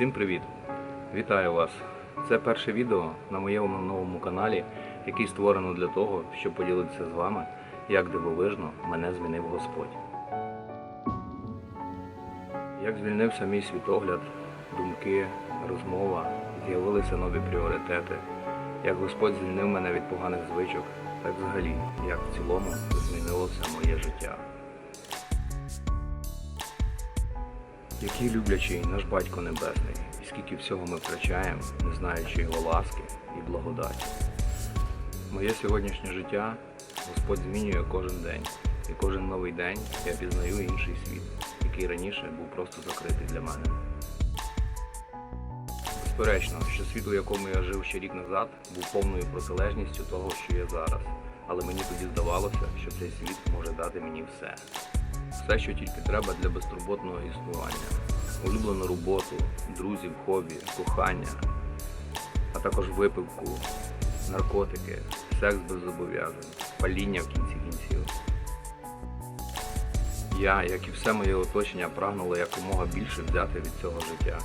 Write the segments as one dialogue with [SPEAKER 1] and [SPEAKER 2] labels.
[SPEAKER 1] Всім привіт! Вітаю вас! Це перше відео на моєму новому каналі, який створено для того, щоб поділитися з вами, як дивовижно мене змінив Господь. Як звільнився мій світогляд, думки, розмова, з'явилися нові пріоритети, як Господь звільнив мене від поганих звичок, так взагалі, як в цілому змінилося моє життя. Який люблячий наш Батько Небесний, і скільки всього ми втрачаємо, не знаючи Його ласки і благодаті. Моє сьогоднішнє життя Господь змінює кожен день, і кожен новий день я пізнаю інший світ, який раніше був просто закритий для мене. Безперечно, що світ, у якому я жив ще рік назад, був повною протилежністю того, що є зараз. Але мені тоді здавалося, що цей світ може дати мені все. Все, що тільки треба для безтурботного існування. Улюблену роботу, друзів, хобі, кохання, а також випивку, наркотики, секс без зобов'язань, паління в кінці кінців. Я, як і все моє оточення, прагнуло якомога більше взяти від цього життя.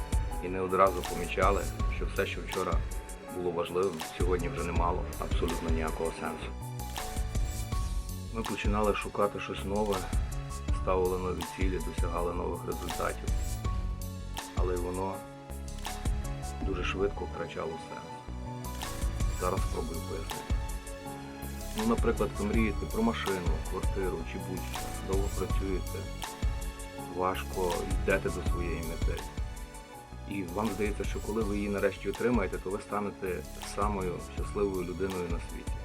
[SPEAKER 1] І не одразу помічали, що все, що вчора було важливим, сьогодні вже не мало абсолютно ніякого сенсу. Ми починали шукати щось нове, ставили нові цілі, досягали нових результатів. Але воно дуже швидко втрачало сенс. Зараз спробую пояснити. Ну, наприклад, ви мрієте про машину, квартиру чи будь-що, довго працюєте, важко йдете до своєї мети. І вам здається, що коли ви її нарешті отримаєте, то ви станете самою щасливою людиною на світі.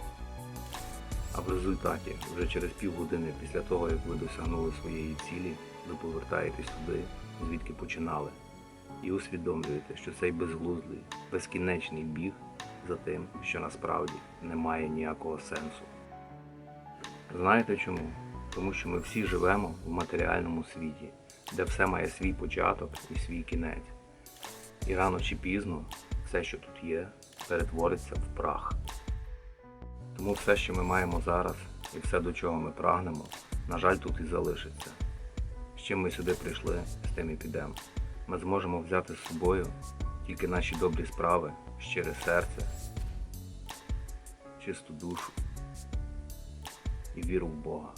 [SPEAKER 1] А в результаті, вже через півгодини після того, як ви досягнули своєї цілі, ви повертаєтесь туди, звідки починали, і усвідомлюєте, що цей безглуздий, безкінечний біг за тим, що насправді не має ніякого сенсу. Знаєте чому? Тому що ми всі живемо в матеріальному світі, де все має свій початок і свій кінець. І рано чи пізно все, що тут є, перетвориться в прах. Тому все, що ми маємо зараз, і все, до чого ми прагнемо, на жаль, тут і залишиться. З чим ми сюди прийшли, з тим і підемо. Ми зможемо взяти з собою тільки наші добрі справи, щире серце, чисту душу і віру в Бога.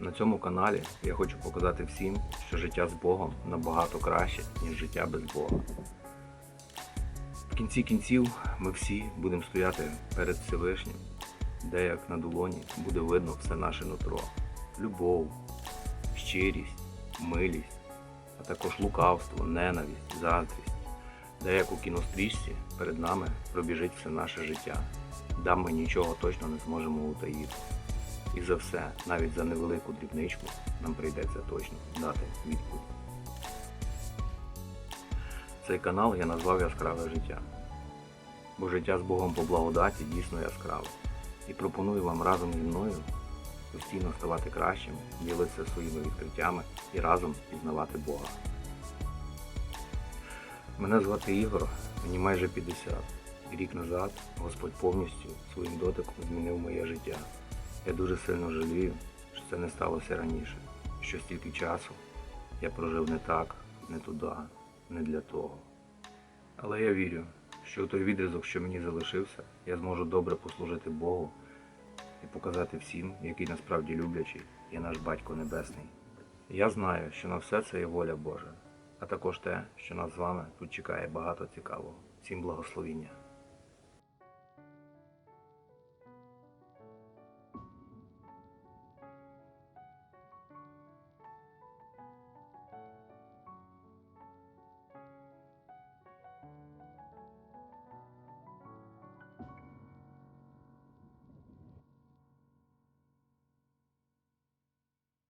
[SPEAKER 1] На цьому каналі я хочу показати всім, що життя з Богом набагато краще, ніж життя без Бога. В кінці кінців ми всі будемо стояти перед Всевишнім, де як на долоні буде видно все наше нутро. Любов, щирість, милість, а також лукавство, ненависть, заздрість, де як у кінострічці перед нами пробіжить все наше життя, де ми нічого точно не зможемо утаїти. І за все, навіть за невелику дрібничку, нам прийдеться точно дати відповідь. Цей канал я назвав Яскраве життя. Бо життя з Богом по благодаті дійсно яскраве. І пропоную вам разом зі мною постійно ставати кращим, ділитися своїми відкриттями і разом пізнавати Бога. Мене звати Ігор, мені майже 50. Рік назад Господь повністю своїм дотиком змінив моє життя. Я дуже сильно жалію, що це не сталося раніше, що стільки часу я прожив не так, не туди, не для того. Але я вірю, що у той відрізок, що мені залишився, я зможу добре послужити Богу і показати всім, який насправді люблячий є наш Батько Небесний. Я знаю, що на все це є воля Божа, а також те, що нас з вами тут чекає багато цікавого. Всім благословіння.